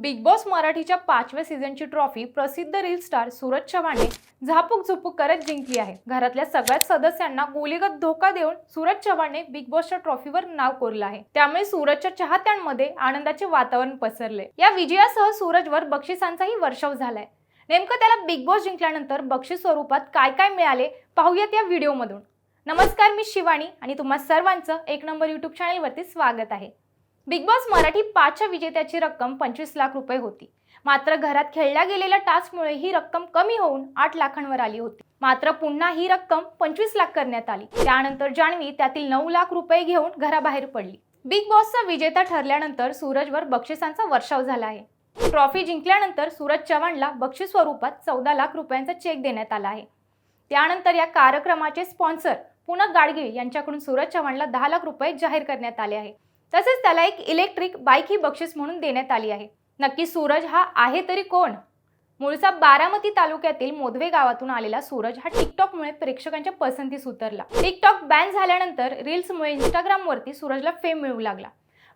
Big Boss मराठीच्या पाचव्या सीझनची ट्रॉफी प्रसिद्ध रील स्टार सूरज चव्हाणने झापूक झुपूक करत जिंकली आहे. घरातल्या सगळ्याच सदस्यांना गोलीगत धोका देऊन सूरज चव्हाणने बिग बॉसच्या ट्रॉफीवर नाव कोरलं आहे. त्यामुळे सूरजच्या चाहत्यांमध्ये आनंदाचे वातावरण पसरले या विजयासह सूरजवर बक्षिसांचाही वर्षाव झालाय. नेमकं त्याला बिग बॉस जिंकल्यानंतर बक्षीस स्वरूपात काय काय मिळाले पाहूयात या व्हिडिओमधून नमस्कार मी शिवानी आणि तुम्हा सर्वांचं एक नंबर युट्यूब चॅनेलवरती स्वागत आहे. बिग बॉस मराठी पाचच्या विजेत्याची रक्कम पंचवीस लाख रुपये होती. मात्र घरात खेळल्या गेलेल्या टास्कमुळे ही रक्कम कमी होऊन आठ लाखांवर आली होती. मात्र पुन्हा ही रक्कम पंचवीस लाख करण्यात आली. त्यानंतर जान्हवी त्यातील नऊ लाख रुपये घेऊन घराबाहेर पडली. बिग बॉसचा विजेता ठरल्यानंतर सूरजवर बक्षिसांचा वर्षाव झाला आहे. ट्रॉफी जिंकल्यानंतर सूरज चव्हाणला बक्षीस स्वरूपात चौदा लाख रुपयांचा चेक देण्यात आला आहे. त्यानंतर या कार्यक्रमाचे स्पॉन्सर पुनक गाडगीळ यांच्याकडून सूरज चव्हाणला दहा लाख रुपये जाहीर करण्यात आले आहे. तसेच त्याला एक इलेक्ट्रिक बाईक ही बक्षीस म्हणून देण्यात आली आहे. नक्की सूरज हा आहे तरी कोण? मूळचा बारामती तालुक्यातील मोदवे गावातून आलेला सूरज हा टिकटॉकमुळे प्रेक्षकांच्या पसंतीस उतरला. टिकटॉक बॅन झाल्यानंतर रील्समुळे इंस्टाग्रामवरती सूरजला फेम मिळू लागला.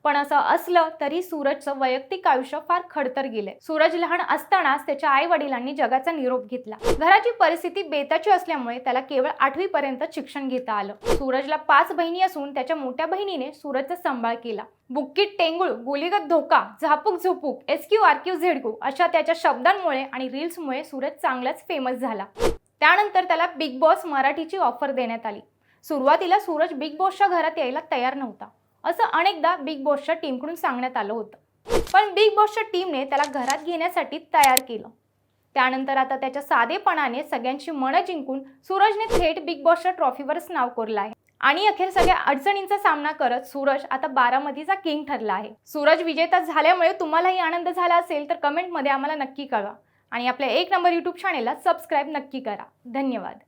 पण असं असलं तरी सूरजचं वैयक्तिक आयुष्य फार खडतर गेलंय. सूरज लहान असतानाच त्याच्या आई वडिलांनी जगाचा निरोप घेतला. घराची परिस्थिती बेताची असल्यामुळे त्याला केवळ आठवी पर्यंत शिक्षण घेता आलं. सूरजला पाच बहिणी असून त्याच्या मोठ्या बहिणीने सूरजचा सांभाळ केला. बुक्कीट टेंगुळ गोलीगत धोका झापूक झुपूक एस क्यू आर क्यू झेडकू अशा त्याच्या शब्दांमुळे आणि रील्समुळे सूरज चांगलाच फेमस झाला. त्यानंतर त्याला बिग बॉस मराठीची ऑफर देण्यात आली. सुरुवातीला सूरज बिग बॉसच्या घरात यायला तयार नव्हता. असं अनेकदा बिग बॉसच्या टीमकडून सांगण्यात आलं होतं. पण बिग बॉसच्या टीमने त्याला घरात घेण्यासाठी तयार केलं. त्यानंतर आता त्याच्या साधेपणाने सगळ्यांची मनं जिंकून सूरजने थेट बिग बॉसच्या ट्रॉफीवरच नाव कोरलं आहे. आणि अखेर सगळ्या अडचणींचा सामना करत सूरज आता बारामतीचा किंग ठरला आहे. सूरज विजेता झाल्यामुळे तुम्हालाही आनंद झाला असेल तर कमेंटमध्ये आम्हाला नक्की कळवा. आणि आपल्या एक नंबर यूट्यूब चॅनेलला सबस्क्राईब नक्की करा. धन्यवाद.